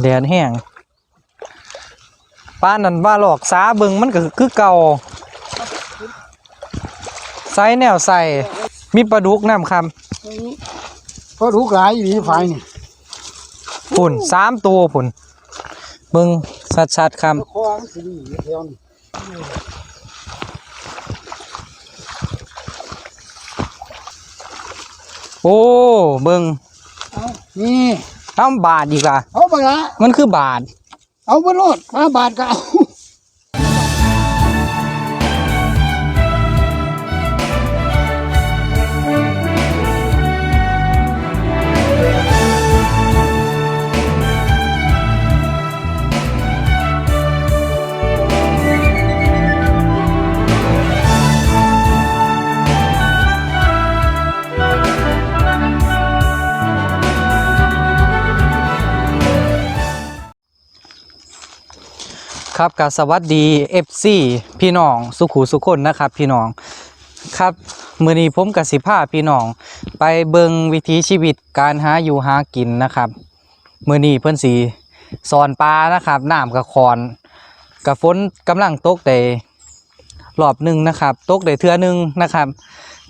แดดแห้งป้านนั่นว่าหลอกสาเบิงมันก็คือเก่าใส่แนวใส่มีปลาดุกน้ำคเพราะถูกหลายอยู่ที่ฝ่ายนี่ำปุ่นสามตัวปุ่นเบิงชัดๆคคอมันสิอยู่แถวนี้ำโอ้เบิง เอานี่น้ำบาทอีกล่ะเอาไปละมันคือบาท เอาไปโลดมาบาทก็เอา ครับกับสวัสดี FC พี่น้องสุขุสุคนนะครับพี่น้องครับมือนี้ผมกับสิพาพี่น้อง ไปเบิงวิถีชีวิตการหาอยู่หากินนะครับมือนี้เพิ่อนสีสอนปลานะครับน้ำกับคอนกับฝนกำลังตกได้รอบหนึ่งนะครับตกได้เทือหนึงนะครับ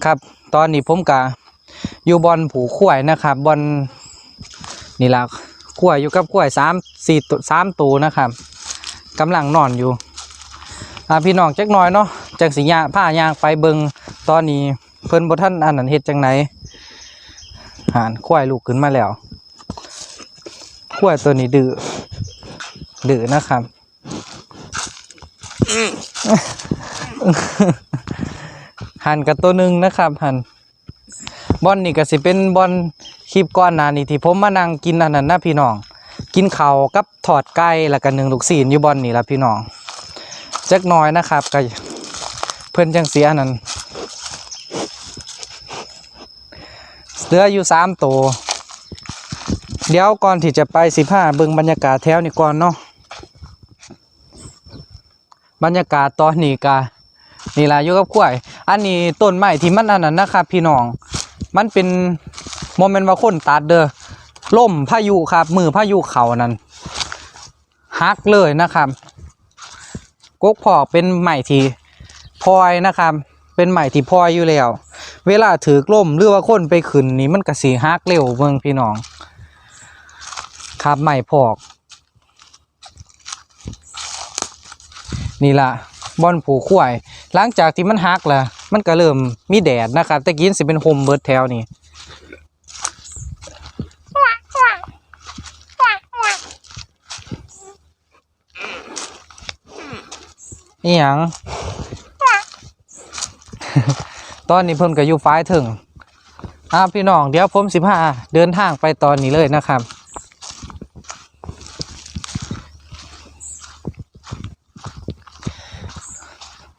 ครับ ตอนนี้ผมกับอยู่บอลผูข่วยนะครับบอลนี่ละข่วยอยู่กับข่วยสามสี่สามตัวนะครับ กำลังนอนอยู่อพี่น้องจักหน่อยเนาะจักสิยาผ้ายางไปเบิงตอนนี้เพิ่นบ่ทันอันนั้นเฮ็ดจังไหนหานควายลูกขึ้นมาแล้วควายตัวนี้ดื้อดื้อนะครับหันกับตัวหนึ่งนะครับหันบอลนี่ก็สิเป็นบอลคลิปก้อนนานี่ที่ผมมานั่งกินอันนั้นนะพี่น้อง กินเขากับถอดไก่แล้วก็หนึ่งลูกศีลอยู่บอนนี่ละพี่น้องจักน้อยนะครับก็เพื่อนจังเสียนั่นเหลืออยู่สามตัวเดี๋ยวก่อนที่จะไปสิบห้าเบิ่งบรรยากาศแถวนี่ก่อนเนาะบรรยากาศตอนนี้กานี่ละอยู่กับกล้วย อันนี้ต้นไม้ที่มันอันนั้นนะครับพี่น้อง มันเป็นโมเมนต์ว่าคนตัดเด้อ ล่มพายุครับ มือพายุเขานั้นฮักเลยนะครับกกพอกเป็นใหม่ที่พลอยนะครับ เป็นใหม่ที่พลอยอยู่แล้ว เวลาถือล่มหรือว่าคนไปขึ้นนี่มันก็สีฮักเร็วเมืองพี่น้อง ครับใหม่พอก นี่ล่ะบอนผูข่วย หลังจากที่มันฮักแล้วมันก็เริ่มมีแดดนะครับแต่กินสิเป็นโฮมเบิร์ดแถวนี้ นี่หยังตอนนี้เพิ่นก็อยู่ฟ้ายถึงอ่าพี่น้องเดี๋ยวผมสิพาเดินทางไปตอนนี้เลยนะครับ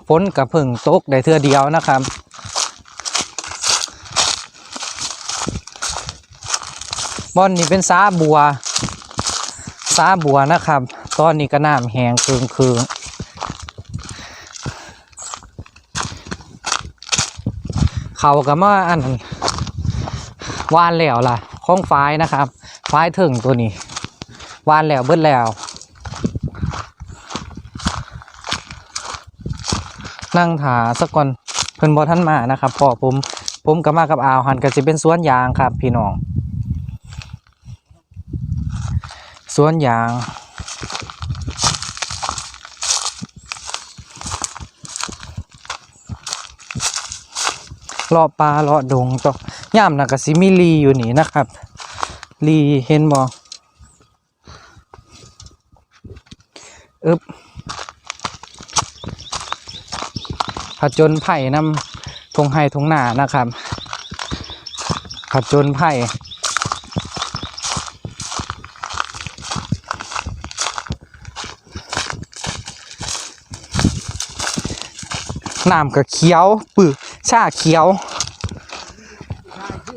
ฝนกับพึ่งตกได้เทื่อเดียวนะครับ บอนนี่เป็นซาบัวซาบัวนะครับ ตอนนี้ก็น้ำแห้งคืงคืง เขาก็มาอันนั้นวานแล้วล่ะข้องฟ้ายนะครับฟ้ายถึงตัวนี้ วานแล้วเบิดแล้วนั่งถาสักก่อนเพิ่นบอท่านมานะครับพ่อผมผมก็มากับอาวหันก็จะเป็นสวนยางครับ พี่น้องสวนยาง เลาะปลาเลาะดงต่อย่ามนะก็สิมีลีอยู่นี่นะครับลีเห็นบ่อึบผจญไผ่นำทงไห้ทงหนานะครับผจญไผ่น้ำก็เขียวปื้อชาเขียว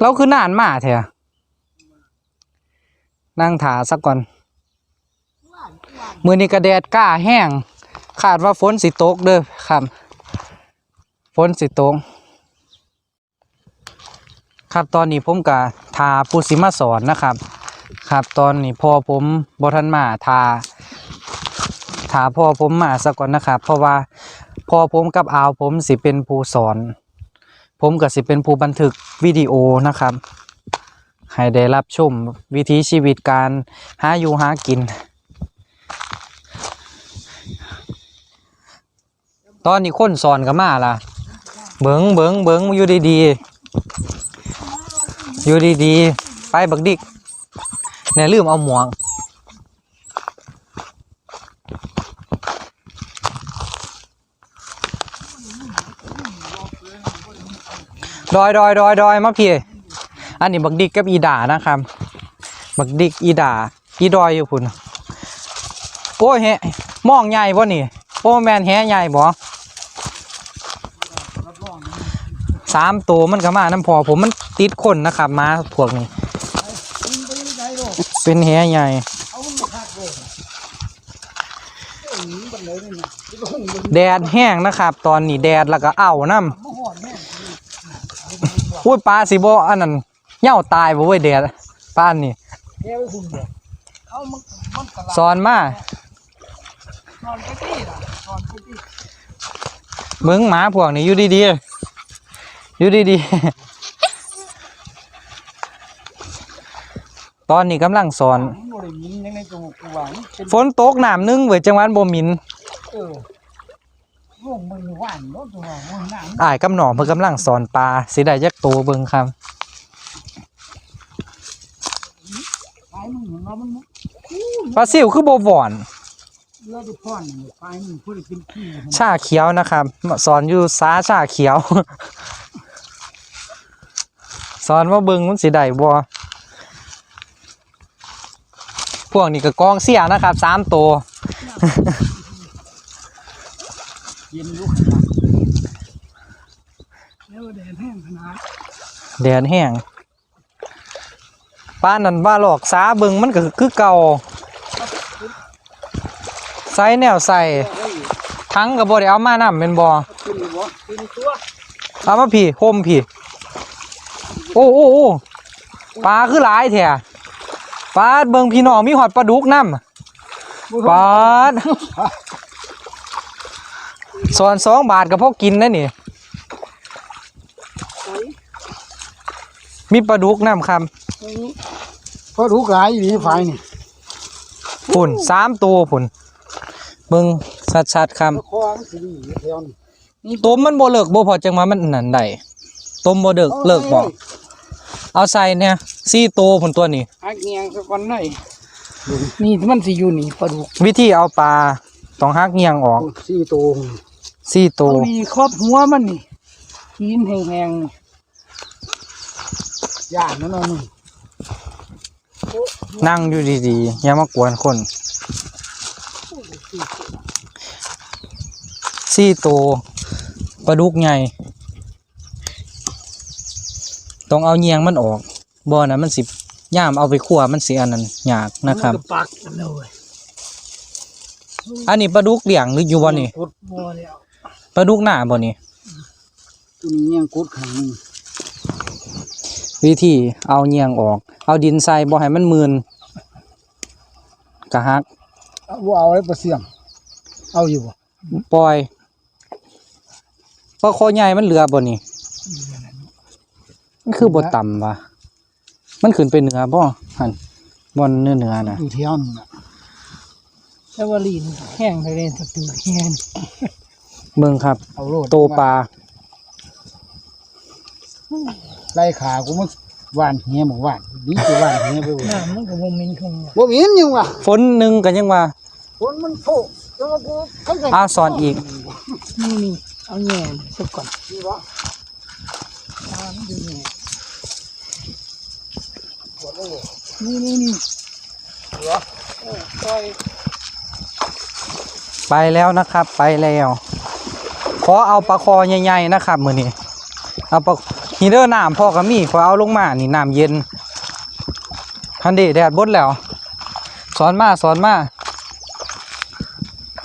เราคือนานมาแท้อะนั่งถาสักก่อน มือนี้กระแดดกล้าแห้งขาดว่าฝนสิตกเด้อครับฝนสิตกครับตอนนี้ผมกะทาผู้สิมาสอนนะครับ ครับตอนนี้พ่อผมบทันมาทาถาพ่อผมมาซะก่อนนะครับ เพราะว่าพ่อผมกับอาวผมสิเป็นผู้สอน ผมก็สิเป็นผู้บันทึกวิดีโอนะครับ ให้ได้รับชมวิถีชีวิตการหาอยู่หากิน ตอนนี้คนสอนก็มาล่ะ เบิงเบิงเบิงอยู่ดีๆ อยู่ดีๆ ไปบักดิกเนี่ยลืมเอาหมวก ดอยดอยดอยดอยมาพี่ อันนี้บักดิกกับอีดานะครับ บักดิกอีดา อีดอยอยู่พุ่นโอ้ยแฮะมองใหญ่บ่นี่ โอ้แมนแฮะใหญ่บ่สามตัวมันก็มาน้ำพอผมมันติดคนนะครับมาพวกนี้ เป็นแฮะใหญ่แดดแห้งนะครับ ตอนนี้แดดแล้วก็เอาน้มาหอดแม่ำ อุ้ยปลาสิบ่อันนั้นเหย่าตายบ่เว้ยแดดปลานี่แกไว้คุณเดียวเอามันมันกระลาสอนมานอนไปที่ล่ะนอนไปที่เบิ่งหมาพวกนี้อยู่ดีๆอยู่ดีๆ ตอนนี้กำลังสอน มันบ่ได้ยินยังในจมูกกูว่ามันเป็นฝนตกน้ำนึงเว้ยจังหวัดบ่หมิน เออ วงมือหวานเนาะตัววงหนังอ้ายกับหนองเพิ่นกำลังสอนปลาสิได้จักโตวเบิ่งครับไฟมันเหมือนว่ามันปลาซิวคือบ่หวอน เลือดพ่อนไฟมันเพื่อเป็นขี้มันชาเขียวนะครับ สอนอยู่สาชาเขียว สอนว่าเบิ่งมันสิได้บ่พวกนี้ก็กองเสียนะครับสามตัว เย็นลุกขนาดแล้วแดดแห้งขนาดแดดแห้งป้านนั่นว่าหลอกสาเบิงมันก็คือเก่าใส่แนวใส่ทั้งกับบได้เอามานํเป็นบอขึ้นบ่ขึ้นตัวเอามาพี่โฮมพี่โอ้โอ้โอ้ปลาคือหลายแท้ปลาเบิงพี่น้องมีหอดปลาดุกน้ำปลา สอนสองบาทกับพวกกินได้นี่ มีปลาดุกน้ำครับพอถูกหลายอยู่นี่ไฟนี่พุ่นสามตัวพุ่นเบิ่งชัดๆครับตะคอมันสิดีแถวนี่ต้มมันบ่เลิกบ่พอจังว่ามันนั่นได้ต้มบ่เลิกเลิกบ่เอาใส่เนี่ยสี่ตัวพุ่นตัวนี้ อักเงียงสักวันไหนนี่มันสิอยู่นี่ปลาดุกวิธีเอาปลาต้องหักเงียงออกสี่ตัว สี่ตัตัววนี้ครอบหัวมันนี่กินแห้งๆย่านนั่นน่ะมึงนั่งอยู่ดีๆอย่ามากวนคนสี่ตัวปลาดุกใหญ่ต้องเอาเงียงมันออกบ่นะมันสิย่ามเอาไปคั่วมันสิอันนั้นยากนะครับ มัก็ปักกันเลยอันนี้ปลาดุกเลี้ยงหรืออยู่บ่นี่กดบ่แล้ว ปลาดุกหน้าบ่นี่ตัวนี้ยังกดขังนี่วิธีเอาเงียงออก เอาดินใส่บ่ให้มันมืนกะฮักเอาบ่เอาไว้ประเสียง เอาอยู่บ่ปล่อยปลาคอใหญ่มันเหลือบ่นี่มันคือบ่ต่ำวะมันขึ้นไปเหนือบ่หั่นบ่เนื้อเนื้อน่ะอยู่แถวนั้นน่ะแต่ว่าลีนแห้งไปเลยสตือแห้ง เบิ่งครับเอาโลดโตปลาไล่ขากูมันหว่านเหียหมกหว่านดีไปหว่านเหียไปบ่น้ำมันก็บ่มีคงบ่มีหยังว่ะฝนหนึงก็ยังว่าคนมันโผล่จังว่ากูทั้งใจอาสอนอีกนี่นี่เอาแง่สักก่อนนี่วะตามันดูแง่นี่นี่นี่ปล่อยไปแล้วนะครับ ไปแล้วข อเอาปลาคอใหญ่ๆนะครับมื้อนี้เอาปลาฮีเดอร์น้ำพ่อก็มีขอเอาลงมานี่น้ำเย็นทันเดแดดบดแล้ว สอนมาสอนมา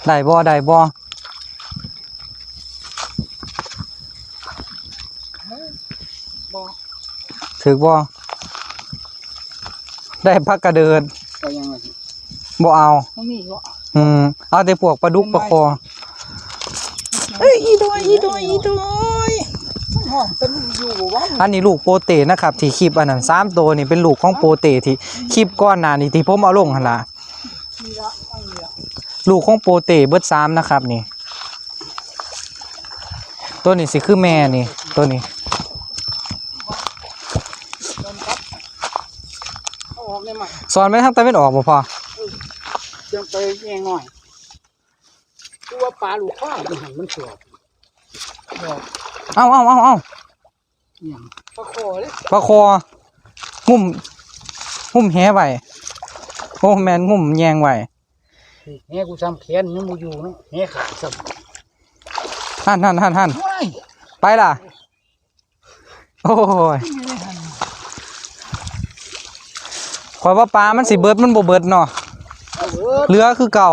ได้บ่ได้บ่ถือบ่ได้พักกระเดินก็ยังไงบ่เอามันมีก็อืมเอาแต่พวกปลาดุกปลาคอ เอ้ยอีดอยอีดอยอีดอยมันหอมเป็นอยู่บ่วะอันนี้ลูกโปเตนะครับที่คลิปอันนั้นสามตัวนี่เป็นลูกของโปเตที่คลิปก้อนหน้านี่ที่ผมเอาลงหั่นล่ะนี่ละอันนี้ละลูกของโปเตเบิดสามนะครับนี่ ตัวนี้สิคือแม่นี่ตัวนี้เอาออกได้ไหมสอนไม่ทั้งตะเวนออกบ่พอจังไปแยงหน่อย ตัวปลาลูกข้าวมันหันมันสวยบอกเอาเอาเอาเอาอย่างปลาคอเลยปลาคอ งุ่ม งุ่มแหไว้โอ้แมนงุ่มแยงไว้แห่กูซ้ำแขนยังมูอยู่เนาะแห่ขาดซ้ำหันหันหันหันว้ายไปล่ะ โอ้ยขอยว่าปลา มันสิเบิดมันบ่เบิดเนาะเอาเอิดเหลือคือเก่า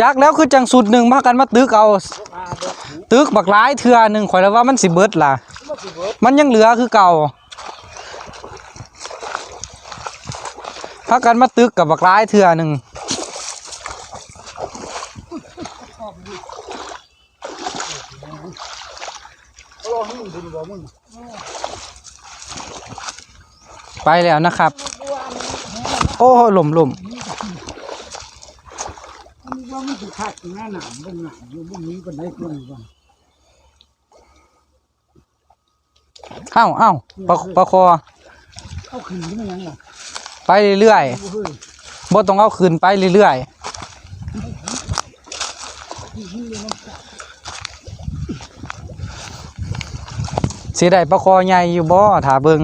จักแล้วคือจังสุดหนึ่งพากันมาตึกเอาปลาเบิดหูตึกบักหลายเทื่อหนึ่งข่อยแล้วว่ามันสิเบิดล่ะ มันยังเหลือคือเก่าพากันมาตึกกับบักหลายเทื่อหนึ่งเอาลองให้มึงดูบ่มึงไปแล้วนะครับ โอ้หล่มหล่ม ว่ามันสิขาดอยู่หน้าหนามเบิ่งหนามอยู่บ่มีปานใดตัวนี้ว่าเอ้าเอ้าปลาปลาคอเอาขึ้นนี่มันยังล่ะไปเรื่อยบ่เฮ้ยๆบ่ต้องเอาคืนไปเรื่อยที่นี่เลยมันกัดๆสิได้ปลาคอใหญ่อยู่บ่ถ้าเบิ่ง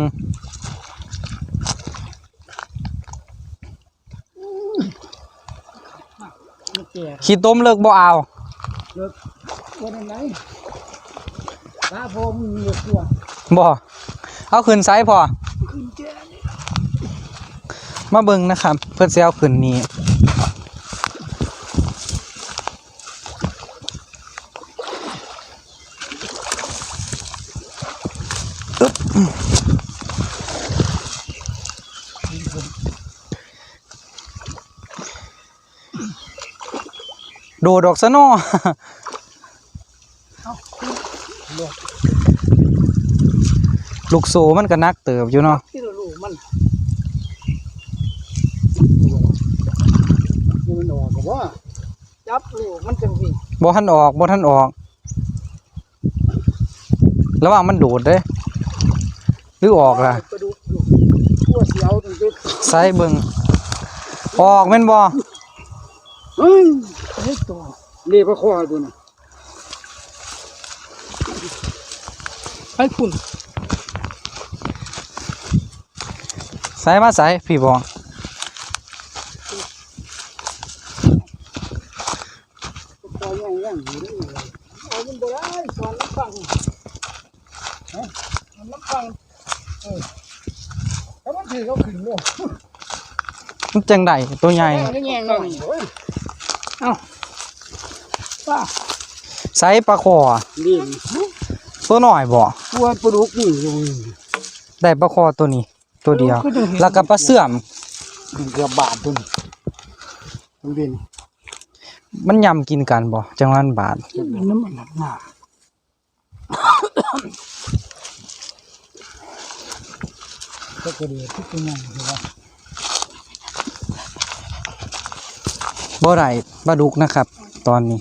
มันแก่ ขี้ต้มเลิกบ่เอาเลิกบ่ได้ไหนตาพอมึงเหลือกลัวบ่เอาคืนไซส์พอขึ้นแก่นี่มาเบิ่งนะครับ เพื่อนสิเอาคืนนี้ โดดออกซะเนอลูกโซมันก็นักเติบอยู่เนาะที่เราลูกมันนี่มันออกก็บ่จับลูกมันจังสิบ่ทันออกบ่ทันออก ระหว่างมันโดดเด้หรือออกล่ะกระดูกอยู่ตัวเสียวตรงนี้ใส่เบิ่งออกแม่นบ่ เฮ้ยเฮ้ยตัวนี่พระคอตัวน่ะไปฝุ่นใส่มาใส่พี่บ่พระคอย่างย่างอยู่นี่เลยเอามันบ่ได้สอนน้ำฟังฮะสอนน้ำฟังเออถ้ามันถือเขาขึ้นโลกมันจังไดตัวใหญ่แง่แง่หน่อยโอ้ย ป้าใส่ปลาคอเลี้ยงตัวน้อยบ่ตัวปลาดุกนี่อยู่นี่ได้ปลาคอตัวนี้ ตัวเดียวก็ต้องเห็นแล้วก็ปลาเสื่อมเกือบบาทตัวนี้ดูดินมันยำกินกันบ่จังหวัดบาทน้ำมันหนักหนาก็กระเดือทุกตัวอย่างเห็นป่ะบ่ได้ปลาดุกนะครับ ตอนนี้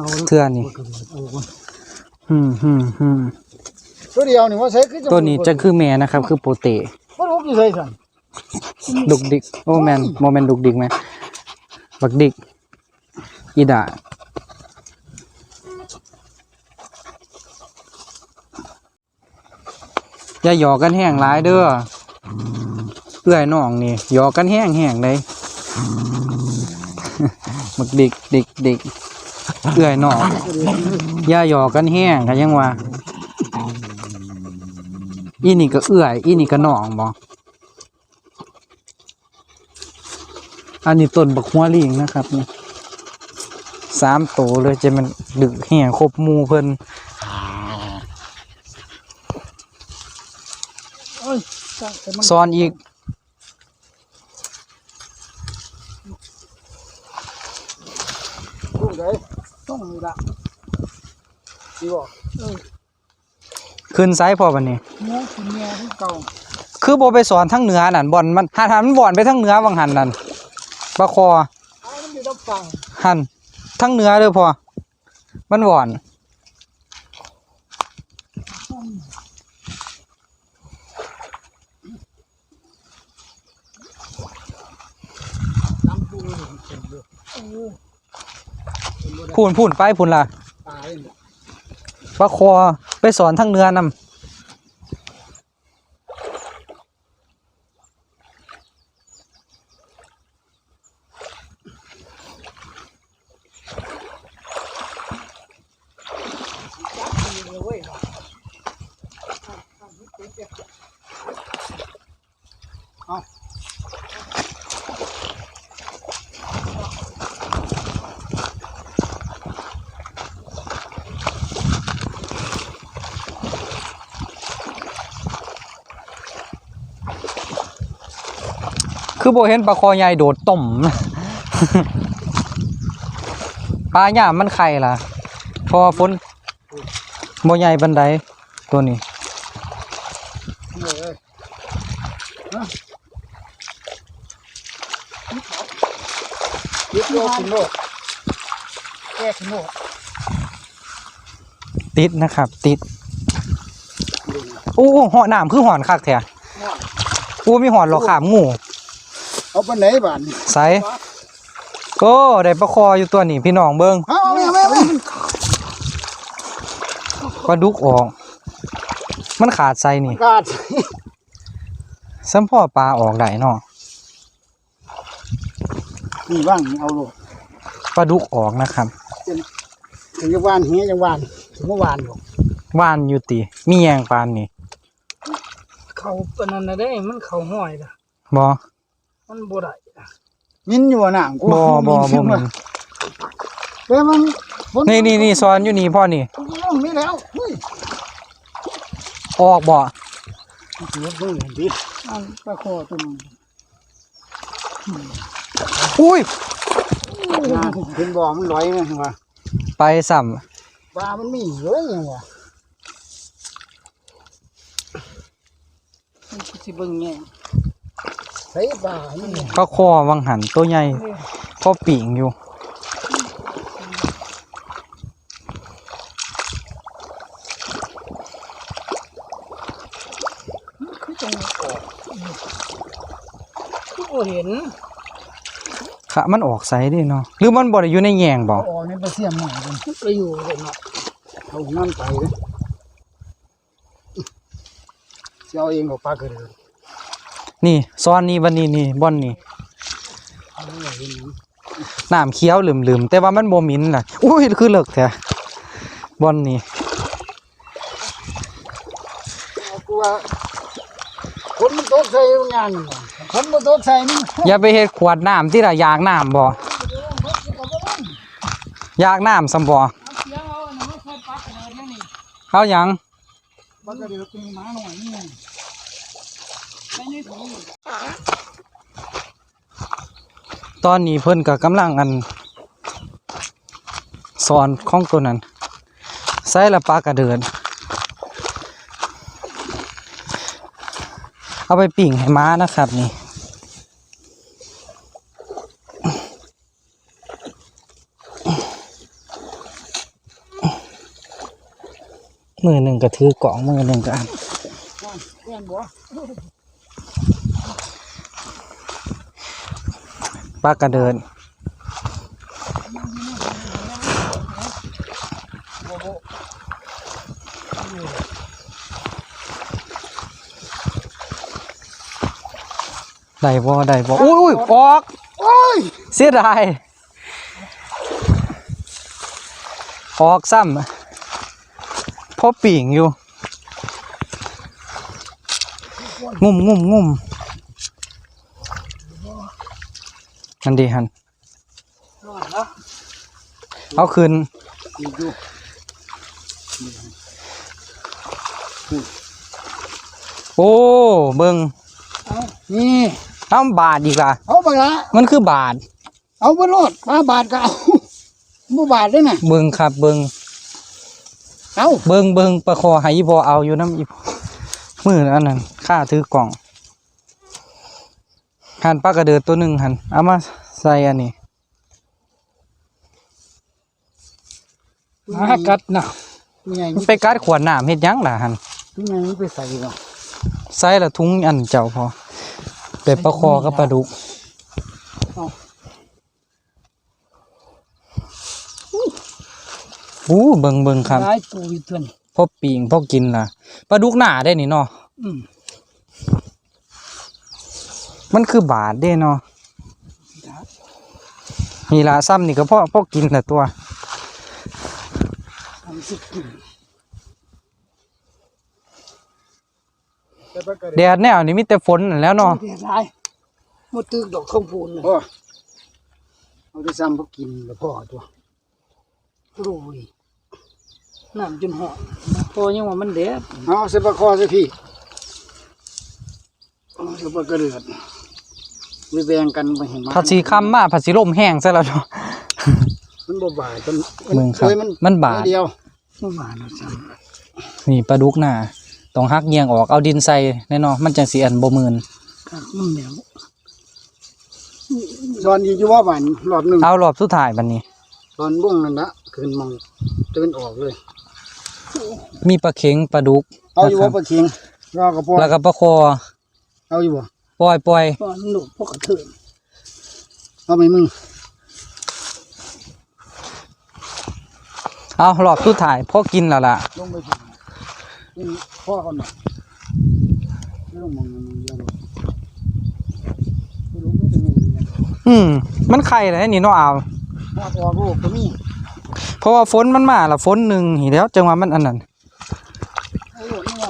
เอาแล้วเทื่อนี้กระเดือเอาก่อนอืมอืมอืมตัวเดียวนี่ว่าใช้คือตัวนี้จะคือแม่นะครับ คือโปเตปลาดุกอยู่ใส่สั่นดุกดิกโอ้แมนโมเมนดุกดิกไหมบักดิกอีดาอย่าหยอกกันแห้งหลายเด้อเอื้อยน้องนี่หยอกกันแห้งแห้งเลยบักดิกดิกดิก เอื้อยน้องอย่าหยอกกันแห้งกันยังว่าอีนี่ก็เอื้อย อีนี่ก็น้องบ่อันนี้ต้นบักหัวลิงนะครับนี่สามโตวเลยจะมันดึกแห่ครบหมูเพิ่นโอ้ยจ้าแต่มันซ้อนอีก เลยต้อ งมีละดีบ่เออขึ้นไซส์พอบันนี้เนื้อกินเนื้อที่เก่าคือโบไปสอนทั้งเหนือนั่นบอลมันหันหันมันบอลไปทั้งเหนือวังหันนั่นปลาคอเอามันอยู่ต้องฟังหันทั้งเหนือเลยพอมันบอลน้ำปูนี่เต็มเลย เออ พูนพูนไปพูนล่ะตายเนี่ยปลาคอไปสอนทั้งเหนือนำ คือโบเห็นปลาคอใหญ่โดดต่มปลาหย่ามมันไข่ล่ะ พอฝนโบใหญ่บันไดตัวนี้ติดนะครับ ติดอู้หอหน้ำคือหอนคักแท้อู้มีหอนหรอขามงู เอาไปไหนบ้านใสโอ้ได้ปลาคออยู่ตัวนี้พี่น้องเบิ้งเอาเอาไม่เอาไม่เอาไม่ปลาดุกออก มันขาดใส่นี่กาดซ้ำพ่อปลาออกได้เนาะนี่ว่างนี่เอาโลกปลาดุกออกนะครับถึงจะวานเฮียจะวานถึงเมื่อวานอยู่ว่านอยู่ติมีแยงปานนี่เขาปานนั้นน่ะได้มันเขาห้อยล่ะบ่ มันบ่ได้ล่ะมินอยู่หนังกูบ่บ่บ่ขึ้นแม่มานแต่มันฝนี่นี่นี่ซ้อนอยู่นี่พ่อนี่มันลงนี่แล้วเฮ้ยออกบ่เสียเบิ่งเห็นดิอันปลาคอตัวนี้อุ้ยงานเห็นบ่อมันลอยนะว่าไปซ้ปลามันมีเยอะยังวะมันสิเบิ่งแง่ ใส่ปลานี่ำปลาคอวังหันตัวใหญ่พอปิ่งอยู่ คือจังออกคือบ่เห็นค่ะมันออกไซดิเนาะหรือมันบ่ได้อยู่ในแยงบ่เอาออกในปลาเสียมหน่อยกันมันไปอยู่เลยเนาะเอาน้ำไปเลยจะเอาเองกับปลากระเดือ นี่ซ้อนนี่วันนี้นี่บ่อนนี่เอาไว้เห็นน้ำเขียวเหลืมๆแต่ว่ามันบ่มินล่ะอุ้ยคือเลิกแท้บ่อนนี่เอากูว่าคนมันตกใส่งานนี่ว่ะคนมันตกใส่นี่อย่าไปเฮ็ดขวดน้ำที่ละอยากน้ำบ่อยากน้ำซำบ่เอาเสียงเอาอันนั้นมาใส่ปลากระเดินนั่นนี่เอาหยังปลากระเดือเป็นหมาหน่อยนี่ไงใส่ในถุง ตอนนี้เพิ่นก็กำลังอันสอนของตัวนั้นใส่ละปลากระเดิน เอาไปปิ่งให้ม้านะครับนี่มือหนึ่งก็ถือกล่องมือหนึ่งก็อัน แม่นบ่ ปลากระเดินได้บ่ได้บ่อุ้ยอุ้ยออกโอ้ยเสียดายออกซ้ำพอปีงอยู่ งุ่มงุ่มงุ่ม อันดีฮันรอดแล้วเอาคืนอีกอยู่โอ้เบิงนี่เอาบาทอีกล่ะเอาไปละมันคือบาท เอาไปโลดปลาบาทก็เอาบ่บาดเลยน่ะเบิ่งครับเบิ่งเอ้าเบิ่งเบิ่งประคอให้อีพอเอาอยู่น้ำอีพอมืออันนั้นข้าถือกล่องหันปลากระเดิดตัวหนึ่งหันเอามา ใส่อันนี้หากัดนะเป็นไงมันไปกัดขวดน้ำเฮ็ดหยังล่ะหันเป็นไงนี่ไปใส่บ่ใส่ละทุงอันเจ้าพอไปประคอกับปลาดุกอู้เบิ่งเบิ่งครับหลายตัวอยู่ตัวนี้พอปิงพอกินล่ะปลาดุกหนาได้นี่เนาะอืมมันคือบาดเด้เนาะ นี่ละซ้ำนี่ก็พ่อพ่อกินแต่ตัวทำสิกินแต่ปลากระแดดแนวนี่มีแต่ฝนนั่นแหล้วเนาะเดี๋ยวหลายหมดตึกดอกข้าวปูนเลยโอ้เอาได้ซ้ำพวกกินแล้วพ่อตัวโอ้ยน้ำจนหอดพอยังว่ามันแดดเอาเสปลาคอสิพี่เอาเสปลากระเดือด ไปแบ่งกันไปเห็นมั้ผัดสีคำมาผัดสีลมแห้งซะแล้วเนาะ มันบ่บาดกันมึงครับเอ้ยมันบาด เดียวมันมาแล้วจ้ะนี่ปลาดุกหนาต้องหักเงียงออกเอาดินใส่แน่นอนมันจังสีอันบ่มืนครับมันเหนียวตอนอยู่ว่าหวานรอบหนึ่งเอารอบสุดท้ายบัดนี้ ตอนบุ้งนั่นละคืนมองตื่นออกเลย มีปลาเข็งปลาดุกเอาอยู่นะครัว่าบปลาเคียงรอกระป๋อแล้วก็ปลาคอเอาอยู่บ่ ปล่อยปล่อยตอนหนูพวกกระเทินเอาไหมมึงเอารอบสุดท้ายพอกินแล้วล่ะลงไปถึงนี่พ่อเขาหน่อยไม่ต้องมองมันเดียวหรอกไม่รู้ไม่จะมีเนี่ยอืมมันไข่เลยนี่เนาะเอาพ่อตัวลูกก็มีเพราะว่าฝนมันมาละฝนหนึ่งหีแล้วจังหวะมันอันนั้น เอาอยู่นี่ไง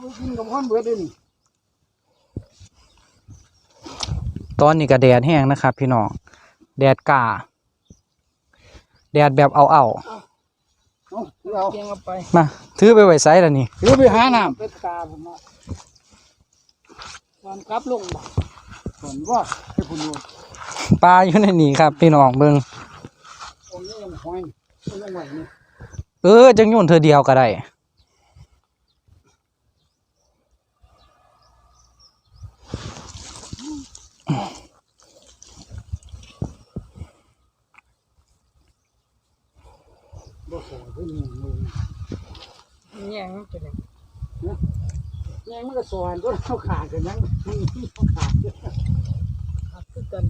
ไม่เอาไปกินกับพ่อนเบิดเลยนี่ตอนนี้ก็แดดแห้งนะครับ พี่น้องแดดก่าแดดแบบเอาเอาเอาเอาเกียงเอาไปๆมาถือไปไว้ไซแล้วนี่ถือไปหาน้เป็ดตาผมว่าตอนกลับลงบ่ำก่อนว่าให้คุณดูปลาอยู่ในนี่ครับ พี่น้องเบิ่งตรงนี้ยังห้อยไม่ต้องไหวนี่เออจังโยนเธอเดียวก็ได้ บ่ขอเพิ่นยังมึง แย่งมันจะได้ยังมันก็สอนก็เขาขาดกันยังมึงเขาขาดหักคือกัน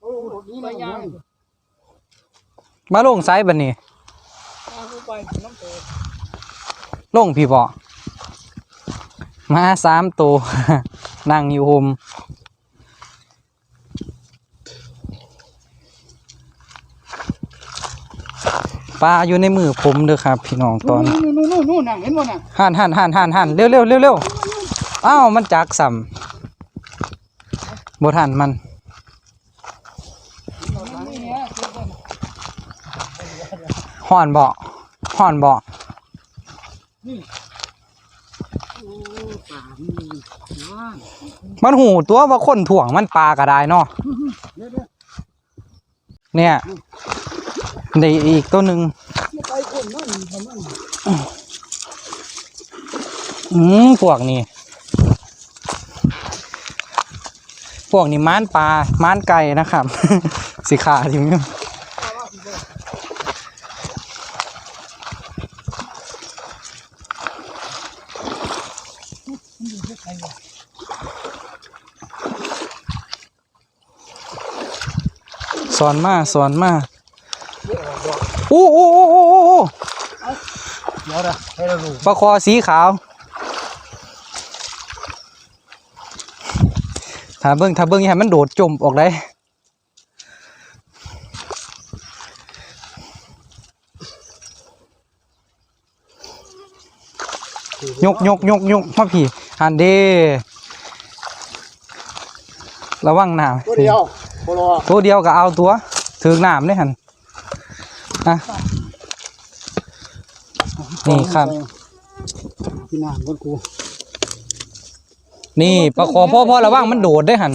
โอ้โหนี่ไปมันย่ายังงมาลงไซบันนี้เอาเข้าไปน้ำเตยลงพี่บอมาสามตัว นั่งอยู่โฮม ปลาอยู่ในมือผมเด้อครับ พี่น้องตอนนู่นนู่นนู่นนู่นน่ะเห็นบ่น่ะหันหันหันหันหันเร็วเร็วเร็วเร็วอ้าวมันจักสัมบทันมันนี่เนี่ยคือกันห่อนเบาห่อนเบาโอ้ป่ามันว้ามันหูตัวว่าคนถ่วงมันปลาก็ได้เนาะเดี๋ยวเดี๋ยวเนี่ย ในอีกตัวหนึ่งไม่ไปคนนั่นทำมันอืมพวกนี้ พวกนี้ม้านปลา ม้านไก่นะครับสิขาทีนี้มันอยู่ที่ใครวะสอนมาสอนมา โอ้โอ้โอ้โอ้โอ้โอ้เดี๋ยวนะให้เราดูปลาคอสีขาวถ้าเบิ้งถ้าเบิ้งอย่าให้มันโดดจมออกได้ยกยกยกยกมาพี่หันเดระวังน้ำตัวเดียวโคโลตัวเดียวก็เอาตัวถึงน้ำเลยหัน นะนี่ครับ พี่น้ำคนกูนี่ประคอพ่อพ่อระวังมันโดดได้หัน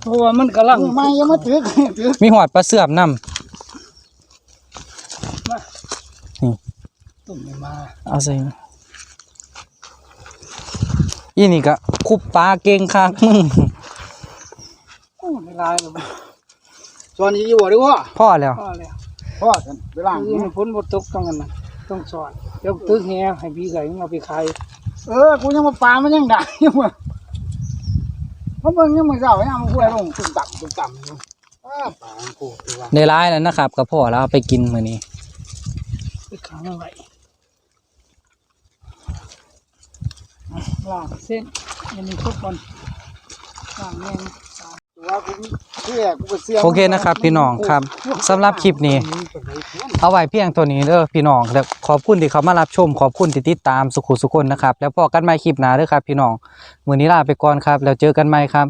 เพราะว่ามันกำลังมายังมาถือถือมีหอดปลาเสื่อมนำตุ่มมาเอาใส่อีนี่ก็คุบปลาเก่งคักมึงโอ้ไม่ลายเลยสอนอยู่บ่ดีกว่าพ่อแล้วพอแล้ว พ่อกันเวลาคือมันพ้นบทตกต้องกันนะต้องสอนเดี๋ยวตึกแหให้พี่ไก่เอาไปขายเออกูยังมาปลามันยังได้ยังมาเพราะมึงยังไม่เศร้ายังมาพูดลงตุ่มต่ำตุ่มต่ำอยู่อ้าปลากูตัวในร้ายแล้วนะครับกับพ่อแล้วเอาไปกินมื้อนี้ไปขังเอาไว้ล่างเส้นยังมีทุกคนล่างแม่งตัวกูเสื้อกูไปเสื้อโอเคนะครับ พี่น้องครับสำหรับคลิปนี้ เอาไว้เพียงตัวนี้เด้อพี่น้องแล้วขอบคุณที่เขามารับชม ขอบคุณที่ติดตามสุขุสุคนนะครับ แล้วพอกันใหม่คลิปหน้าเด้อครับ พี่น้องมื้อนี้ลาไปก่อนครับ แล้วเจอกันใหม่ครับ